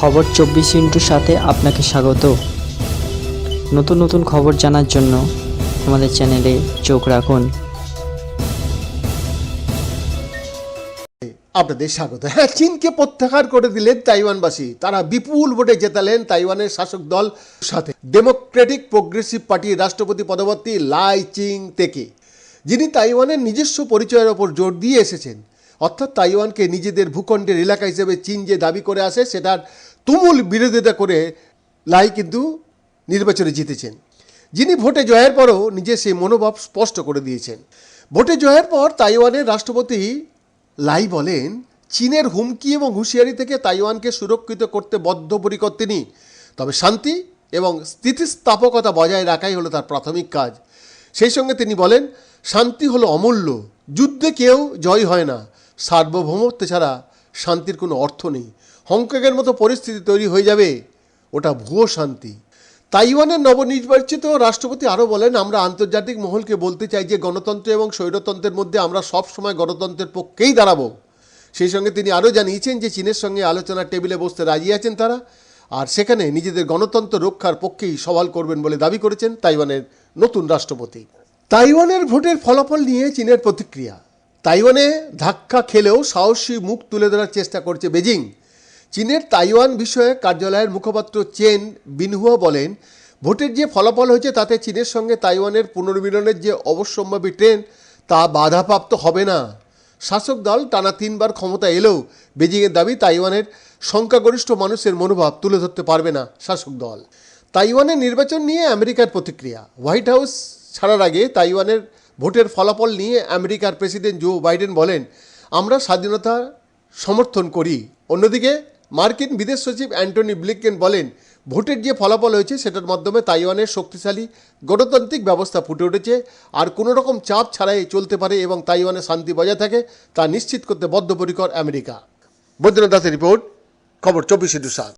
খবর চব্বিশ ইন্টুর সাথে আপনাকে স্বাগত। নতুন নতুন খবর জানার জন্য আমাদের চ্যানেলে চোখ রাখুন। আপনাদের স্বাগত। হ্যাঁ চীনকে প্রত্যাহার করে দিলেন তাইওয়ানবাসী। তারা বিপুল ভোটে জেতালেন তাইওয়ানের শাসক দল সাথে। ডেমোক্রেটিক প্রোগ্রেসিভ পার্টির রাষ্ট্রপতি পদবর্তী লাই চিং তেকে, যিনি তাইওয়ানের নিজস্ব পরিচয়ের ওপর জোর দিয়ে এসেছেন। অর্থাৎ তাইওয়ানকে নিজেদের ভূখণ্ডের এলাকা হিসেবে চীন যে দাবি করে আসে, সেটার তুমুল বিরোধিতা করে লাই কিন্তু নির্বাচনে জিতেছেন। যিনি ভোটে জয়ের পরও নিজের সেই মনোভাব স্পষ্ট করে দিয়েছেন। ভোটে জয়ের পর তাইওয়ানের রাষ্ট্রপতি লাই বলেন, চীনের হুমকি এবং হুঁশিয়ারি থেকে তাইওয়ানকে সুরক্ষিত করতে বদ্ধপরিকর তিনি। তবে শান্তি এবং স্থিতিস্থাপকতা বজায় রাখাই হলো তার প্রাথমিক কাজ। সেই সঙ্গে তিনি বলেন, শান্তি হলো অমূল্য। যুদ্ধে কেউ জয় হয় না। সার্বভৌমত্ব ছাড়া শান্তির কোনো অর্থ নেই। হংকংয়ের মতো পরিস্থিতি তৈরি হয়ে যাবে, ওটা ভুয়ো শান্তি। তাইওয়ানের নবনির্বাচিত রাষ্ট্রপতি আরও বলেন, আমরা আন্তর্জাতিক মহলকে বলতে চাই যে গণতন্ত্র এবং স্বৈরতন্ত্রের মধ্যে আমরা সব সময় গণতন্ত্রের পক্ষেই দাঁড়াবো। সেই সঙ্গে তিনি আরও জানিয়েছেন যে চীনের সঙ্গে আলোচনার টেবিলে বসতে রাজি আছেন তারা, আর সেখানে নিজেদের গণতন্ত্র রক্ষার পক্ষেই সওয়াল করবেন বলে দাবি করেছেন তাইওয়ানের নতুন রাষ্ট্রপতি। তাইওয়ানের ভোটের ফলাফল নিয়ে চীনের প্রতিক্রিয়া। তাইওয়ানে ধাক্কা খেলেও সাহসী মুখ তুলে ধরার চেষ্টা করছে বেজিং। চীনের তাইওয়ান বিষয়ে কার্যালয়ের মুখপাত্র চেন বিনহুয়া বলেন, ভোটের যে ফলাফল হয়েছে তাতে চীনের সঙ্গে তাইওয়ানের পুনর্মিলনের যে অবশ্যম্ভাবী ট্রেন, তা বাধাপ্রাপ্ত হবে না। শাসক দল টানা তিনবার ক্ষমতা এলেও বেজিংয়ের দাবি তাইওয়ানের সংখ্যাগরিষ্ঠ মানুষের মনোভাব তুলে ধরতে পারবে না শাসক দল। তাইওয়ানের নির্বাচন নিয়ে আমেরিকার প্রতিক্রিয়া। হোয়াইট হাউস ছাড়ার আগে তাইওয়ানের ভোটের ফলাফল নিয়ে আমেরিকার প্রেসিডেন্ট জো বাইডেন বলেন, আমরা স্বাধীনতা সমর্থন করি। অন্যদিকে, মার্কিন বিদেশ সচিব অ্যান্টনি ব্লিকেন বলেন, ভোটের যে ফলাফল হয়েছে সেটার মাধ্যমে তাইওয়ানের শক্তিশালী গণতান্ত্রিক ব্যবস্থা ফুটে উঠেছে। আর কোনো রকম চাপ ছাড়াই চলতে পারে এবং তাইওয়ানে শান্তি বজায় থাকে, তা নিশ্চিত করতে বদ্ধপরিকর আমেরিকা। বৈদ্যনাথ দাসের রিপোর্ট, খবর চব্বিশে দু সাত